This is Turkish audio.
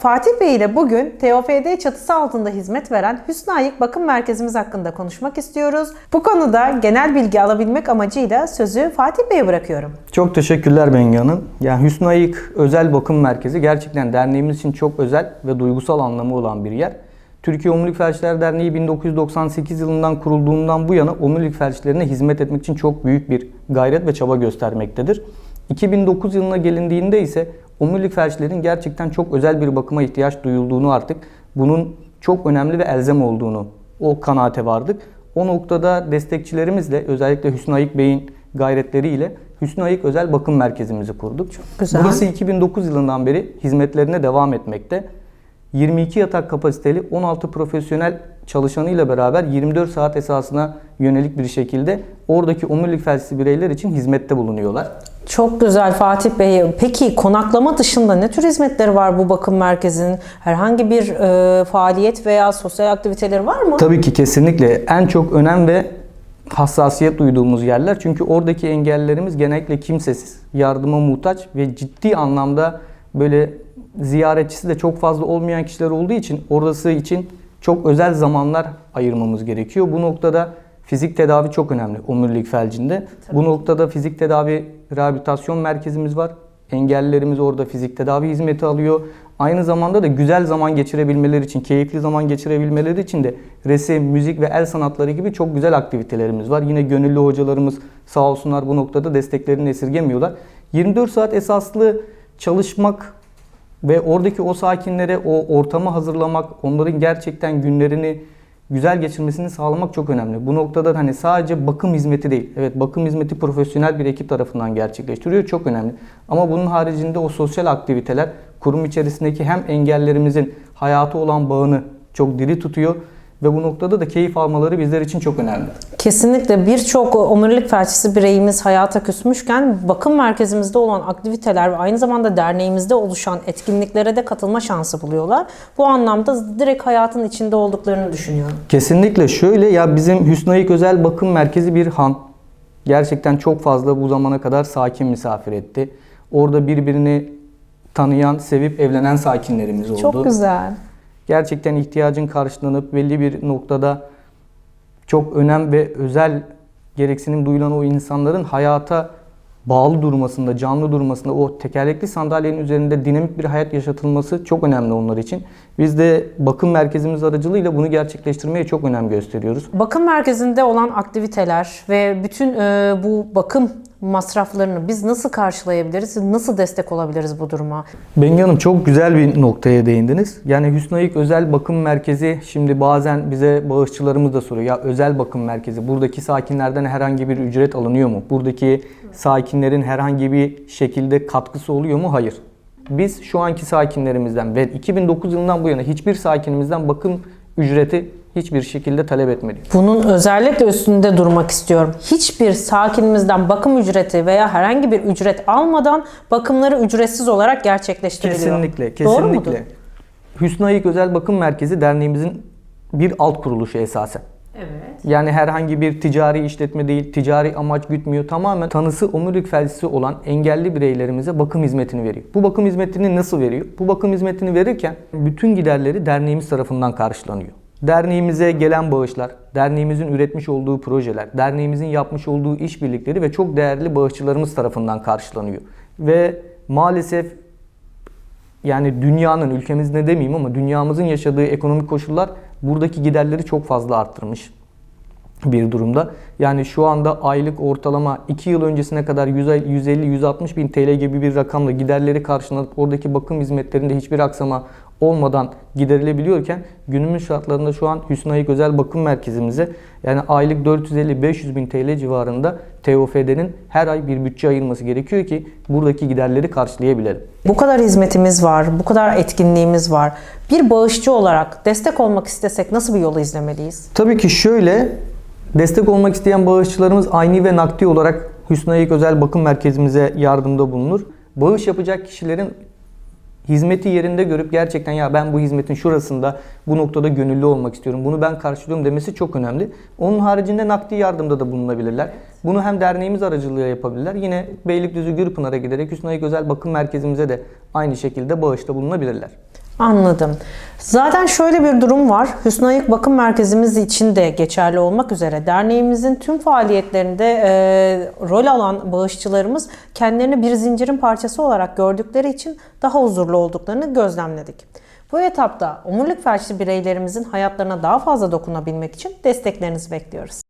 Fatih Bey ile bugün TOFD çatısı altında hizmet veren Hüsnü Ayık Bakım Merkezimiz hakkında konuşmak istiyoruz. Bu konuda genel bilgi alabilmek amacıyla sözü Fatih Bey'e bırakıyorum. Çok teşekkürler Bengi Hanım. Yani Hüsnü Ayık Özel Bakım Merkezi gerçekten derneğimiz için çok özel ve duygusal anlamı olan bir yer. Türkiye Omurilik Felçler Derneği 1998 yılından kurulduğundan bu yana omurilik felçlerine hizmet etmek için çok büyük bir gayret ve çaba göstermektedir. 2009 yılına gelindiğinde ise omurilik felçlerin gerçekten çok özel bir bakıma ihtiyaç duyulduğunu artık bunun çok önemli ve elzem olduğunu o kanaate vardık. O noktada destekçilerimizle özellikle Hüsnü Ayık Bey'in gayretleriyle Hüsnü Ayık Özel Bakım Merkezimizi kurduk. Çok güzel. Burası 2009 yılından beri hizmetlerine devam etmekte. 22 yatak kapasiteli 16 profesyonel çalışanıyla beraber 24 saat esasına yönelik bir şekilde oradaki omurilik felçli bireyler için hizmette bulunuyorlar. Çok güzel Fatih Bey. Peki konaklama dışında ne tür hizmetleri var bu bakım merkezinin? Herhangi bir e, faaliyet veya sosyal aktiviteleri var mı? Tabii ki kesinlikle en çok önem ve hassasiyet duyduğumuz yerler. Çünkü oradaki engellilerimiz genellikle kimsesiz, yardıma muhtaç ve ciddi anlamda böyle ziyaretçisi de çok fazla olmayan kişiler olduğu için orası için çok özel zamanlar ayırmamız gerekiyor. Bu noktada fizik tedavi çok önemli omurilik felcinde. Bu noktada fizik tedavi rehabilitasyon merkezimiz var. Engellilerimiz orada fizik tedavi hizmeti alıyor. Aynı zamanda da güzel zaman geçirebilmeleri için, keyifli zaman geçirebilmeleri için de resim, müzik ve el sanatları gibi çok güzel aktivitelerimiz var. Yine gönüllü hocalarımız sağ olsunlar bu noktada desteklerini esirgemiyorlar. 24 saat esaslı çalışmak ve oradaki o sakinlere o ortamı hazırlamak, onların gerçekten günlerini güzel geçirmesini sağlamak çok önemli. Bu noktada hani sadece bakım hizmeti değil. Evet bakım hizmeti profesyonel bir ekip tarafından gerçekleştiriyor. Çok önemli. Ama bunun haricinde o sosyal aktiviteler kurum içerisindeki hem engellerimizin hayatı olan bağını çok diri tutuyor ve bu noktada da keyif almaları bizler için çok önemli. Kesinlikle birçok omurilik felçlisi bireyimiz hayata küsmüşken bakım merkezimizde olan aktiviteler ve aynı zamanda derneğimizde oluşan etkinliklere de katılma şansı buluyorlar. Bu anlamda direkt hayatın içinde olduklarını düşünüyorum. Kesinlikle şöyle ya bizim Hüsnü Ayık Özel Bakım Merkezi bir han. Gerçekten çok fazla bu zamana kadar sakin misafir etti. Orada birbirini tanıyan, sevip evlenen sakinlerimiz oldu. Çok güzel. Gerçekten ihtiyacın karşılanıp belli bir noktada çok önem ve özel gereksinim duyulan o insanların hayata bağlı durmasında, canlı durmasında, o tekerlekli sandalyenin üzerinde dinamik bir hayat yaşatılması çok önemli onlar için. Biz de bakım merkezimiz aracılığıyla bunu gerçekleştirmeye çok önem gösteriyoruz. Bakım merkezinde olan aktiviteler ve bütün e, bu bakım masraflarını biz nasıl karşılayabiliriz? Nasıl destek olabiliriz bu duruma? Bengi Hanım çok güzel bir noktaya değindiniz. Yani Hüsnü Ayık Özel Bakım Merkezi şimdi bazen bize bağışçılarımız da soruyor. Ya özel bakım merkezi buradaki sakinlerden herhangi bir ücret alınıyor mu? Buradaki sakinlerin herhangi bir şekilde katkısı oluyor mu? Hayır. Biz şu anki sakinlerimizden ve 2009 yılından bu yana hiçbir sakinimizden bakım ücreti hiçbir şekilde talep etmedik. Bunun özellikle üstünde durmak istiyorum. Hiçbir sakinimizden bakım ücreti veya herhangi bir ücret almadan bakımları ücretsiz olarak gerçekleştiriliyor. Kesinlikle, Doğru mudur? kesinlikle. Hüsnü Ayık Özel Bakım Merkezi derneğimizin bir alt kuruluşu esasen. Evet. Yani herhangi bir ticari işletme değil, ticari amaç gütmüyor. Tamamen tanısı omurilik felçlisi olan engelli bireylerimize bakım hizmetini veriyor. Bu bakım hizmetini nasıl veriyor? Bu bakım hizmetini verirken bütün giderleri derneğimiz tarafından karşılanıyor. Derneğimize gelen bağışlar, derneğimizin üretmiş olduğu projeler, derneğimizin yapmış olduğu işbirlikleri ve çok değerli bağışçılarımız tarafından karşılanıyor. Ve maalesef yani dünyanın, ülkemiz ne demeyeyim ama dünyamızın yaşadığı ekonomik koşullar buradaki giderleri çok fazla arttırmış bir durumda. Yani şu anda aylık ortalama 2 yıl öncesine kadar 150-160 bin TL gibi bir rakamla giderleri karşılanıp oradaki bakım hizmetlerinde hiçbir aksama olmadan giderilebiliyorken günümüz şartlarında şu an Hüsnü Ayık Özel Bakım Merkezimize yani aylık 450-500 bin TL civarında TOFD'nin her ay bir bütçe ayırması gerekiyor ki buradaki giderleri karşılayabilelim. Bu kadar hizmetimiz var, bu kadar etkinliğimiz var. Bir bağışçı olarak destek olmak istesek nasıl bir yolu izlemeliyiz? Tabii ki şöyle destek olmak isteyen bağışçılarımız aynı ve nakdi olarak Hüsnü Ayık Özel Bakım Merkezimize yardımda bulunur. Bağış yapacak kişilerin hizmeti yerinde görüp gerçekten ya ben bu hizmetin şurasında bu noktada gönüllü olmak istiyorum. Bunu ben karşılıyorum demesi çok önemli. Onun haricinde nakdi yardımda da bulunabilirler. Bunu hem derneğimiz aracılığıyla yapabilirler. Yine Beylikdüzü Gürpınar'a giderek Hüsnü Ayık Özel Bakım Merkezimize de aynı şekilde bağışta bulunabilirler. Anladım. Zaten şöyle bir durum var. Hüsnü Ayık Bakım Merkezimiz için de geçerli olmak üzere derneğimizin tüm faaliyetlerinde e, rol alan bağışçılarımız kendilerini bir zincirin parçası olarak gördükleri için daha huzurlu olduklarını gözlemledik. Bu etapta omurilik felçli bireylerimizin hayatlarına daha fazla dokunabilmek için desteklerinizi bekliyoruz.